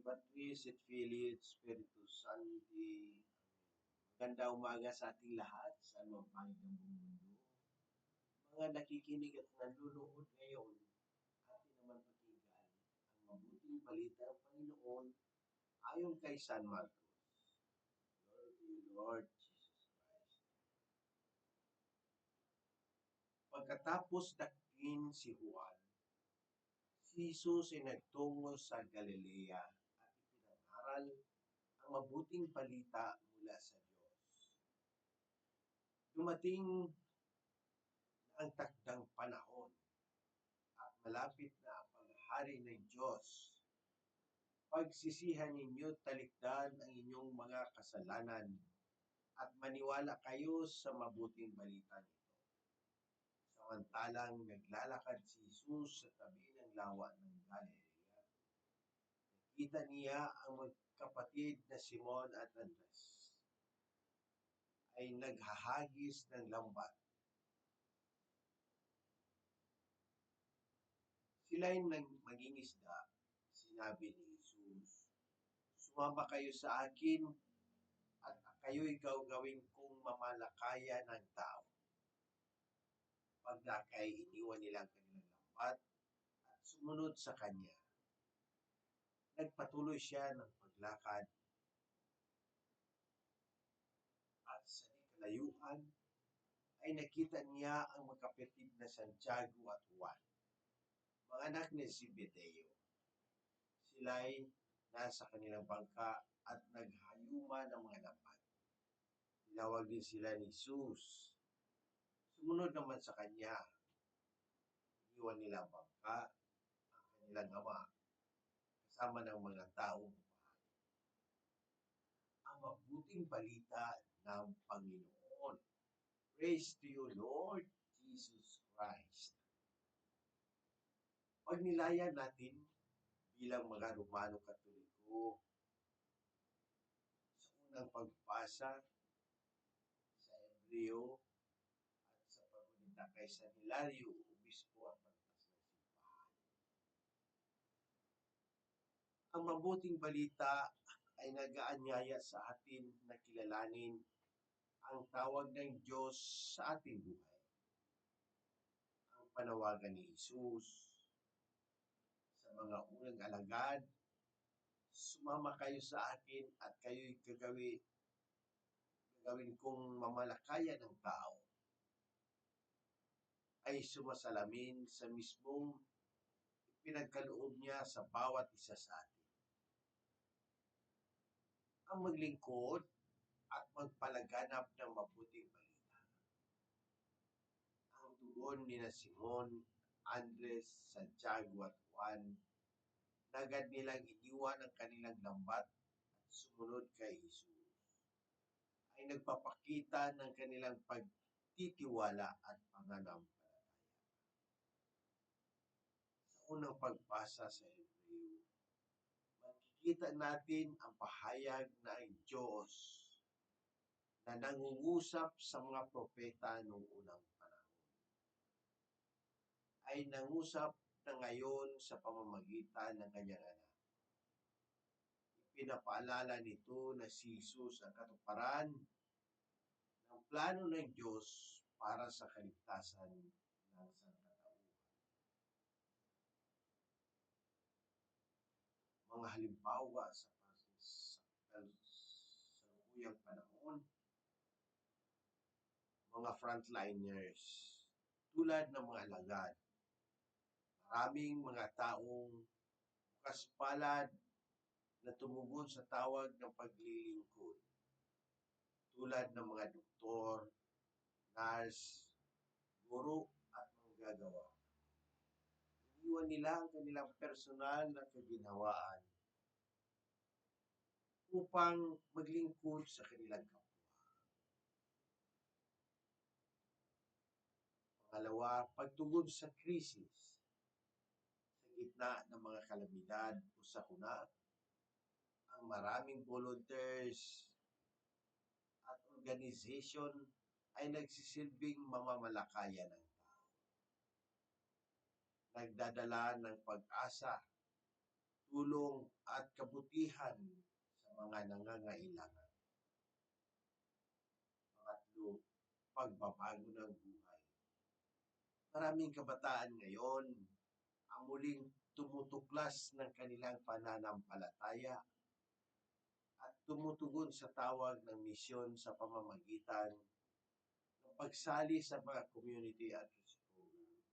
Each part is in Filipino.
Patris et Filii et Spiritus Sancti. Maganda umaga sa ating lahat sa mapanig ng buong mundo. Mga nakikinig at nanonood ngayon, atin naman pakinggan ang mabuting balita ng Panginoon ayon kay San Marcos. Glory to you, Lord Jesus Christ. Pagkatapos dakin si Juan, si Jesus ay nagtungo sa Galilea ipinangaral ang mabuting balita mula sa Diyos. Dumating ang takdang panahon at malapit na ang paghahari ng Diyos. Pagsisihan ninyo talikdan ang inyong mga kasalanan at maniwala kayo sa mabuting balita nito. Samantalang naglalakad si Jesus sa tabi ng lawa ng Galilea, nakita niya ang magkapatid na Simon at Andres ay naghahagis ng lambat. Sila'y nang maging isda, sinabi ni Jesus, Sumama kayo sa akin at kayo'y gawin kong mamalakaya ng tao. Pagdakay, iniwan nila ang kanilang lambat at sumunod sa kanya. Nagpatuloy siya ng paglakad at sa di kalayuan ay nakita niya ang magkapatid na Santiago at Juan, mga anak ni Zebedeo. Sila'y nasa kanilang bangka at naghayuma ng mga lambat. Tinawag din sila ni Jesus. Sumunod naman sa kanya. Iniwan nila ang bangka, ang kanilang ama, kasama ng mga taong. Ang mabuting balita ng Panginoon. Praise to you, Lord Jesus Christ. Pag nilaya natin bilang mga Romano Katoliko sa unang pagbasa sa Hebreo at sa pagunita kay San Hilario, Obispo at Pantas ng Simbahan. Ang mabuting balita ay nag-aanyaya sa atin na kilalanin ang tawag ng Diyos sa ating buhay. Ang panawagan ni Jesus sa mga unang alagad, sumama kayo sa akin at kayo'y gagawin, gagawin kong mamalakaya ng tao ay sumasalamin sa mismong pinagkaloob niya sa bawat isa sa atin. Ang maglingkod at magpalaganap ng mabuting balita. Ang tugon ni na Simon, Andres, Santiago at Juan, nagad nilang iniwan ang kanilang lambat at sumunod kay Jesus. Ay nagpapakita ng kanilang pagtitiwala at pananampalataya. Sa unang pagbasa sa Hebreo, makikita natin ang pahayag ang Diyos na nangungusap sa mga propeta noong unang panahon. Ay nangusap na ngayon sa pamamagitan ng kanyang anak. Ipinapaalala nito na si Jesus ang katuparan ng plano ng Diyos para sa kaligtasan ng sangkatauhan. Mga halimbawa sa kasalukuyang panahon, mga frontliners, tulad ng mga alagad, maraming mga taong bukas palad na tumugon sa tawag ng paglilingkod. Tulad ng mga doktor, nurse, guro at manggagawa. Iniwan nila ang kanilang personal na kaginhawaan upang maglingkod sa kanilang kapwa. Pangalawa, pagtugon sa krisis gitna ng mga kalamidad o sakuna, ang maraming volunteers at organization ay nagsisilbing mamamalakaya ng tao. Nagdadala ng pag-asa tulong at kabutihan sa mga nangangailangan. Pangatlo, pagbabago ng buhay. Maraming kabataan ngayon ang muling tumutuklas ng kanilang pananampalataya at tumutugon sa tawag ng misyon sa pamamagitan ng pagsali sa mga community outreach program.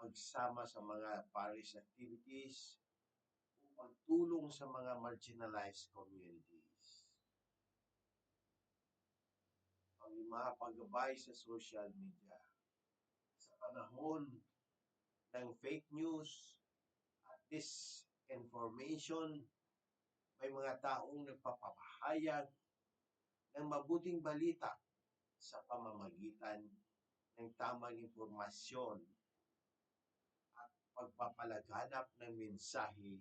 Magsama sa mga parish activities upang tulong sa mga marginalized communities. Panglima, paggabay sa social media. Sa panahon ng fake news at disinformation, may mga taong nagpapahayag ng mabuting balita sa pamamagitan ng tamang impormasyon at pagpapalaganap ng mensahe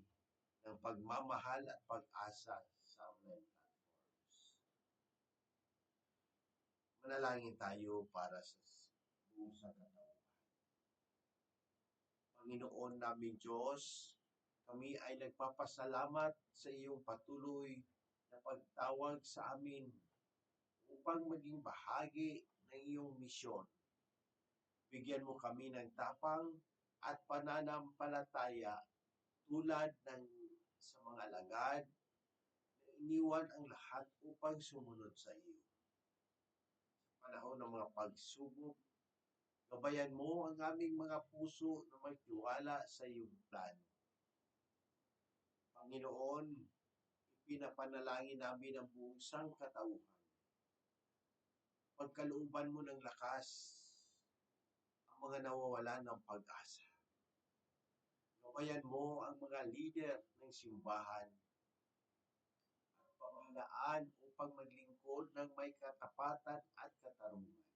ng pagmamahal at pag-asa sa online. Manalangin tayo para sa buong sangkatauhan. Panginoon namin Diyos, kami ay nagpapasalamat sa iyong patuloy na pagtawag sa amin upang maging bahagi ng iyong misyon. Bigyan mo kami ng tapang at pananampalataya tulad ng sa mga alagad na iniwan ang lahat upang sumunod sa iyo. Sa panahon ng mga pagsubok, gabayan mo ang aming mga puso na may tiwala sa iyong plano. Panginoon, ipinapanalangin namin ang buong sangkatauhan pagkalooban mo ng lakas ang mga nawawalan ng pag-asa. Gabayan mo ang mga leader ng simbahan at pamahalaan upang maglingkod ng may katapatan at katarungan.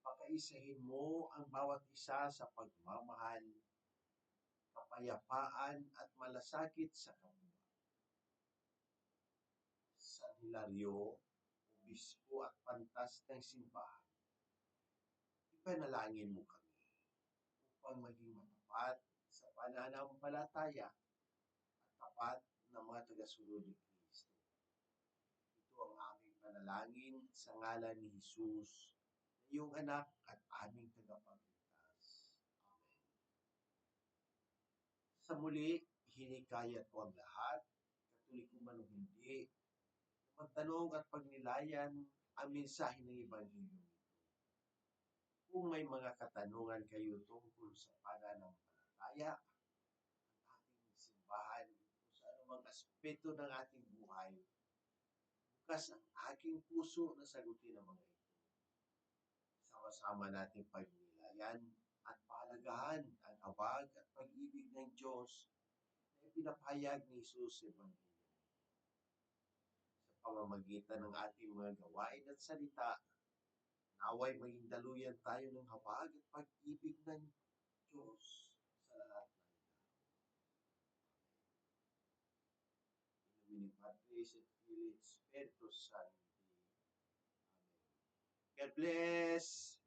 Pakaisahin mo ang bawat isa sa pagmamahal, kapayapaan at malasakit sa kapwa. San Hilario, Obispo at Pantas ng Simbahan, ipanalangin mo kami upang maging matapat sa pananampalataya at tapat na mga tagasunod ni Kristo. Ito ang aming panalangin sa ngalan ni Jesus, na iyong anak at aming tagapagligtas. Amen. Sa muli, hinikayat ko ang lahat, katoliko man o hindi, magtanong at pagnilayan ang mensahe ng Ebanghelyo. Kung may mga katanungan kayo tungkol sa pananampalataya, ang ating simbahan, kung sa anumang aspeto ng ating buhay, bukas ang aking puso na sagutin ang mga ito. Sama-sama natin pagnilayan at pahalagahan ang awag at pag-ibig ng Diyos na ipinapahayag ni Jesus sa Ebanghelyo. Sa pamamagitan ng ating mga gawain at salita, naway maging daluyan tayo ng habag at pag-ibig ng Diyos sa lahat ng tao. In. Amen. God bless!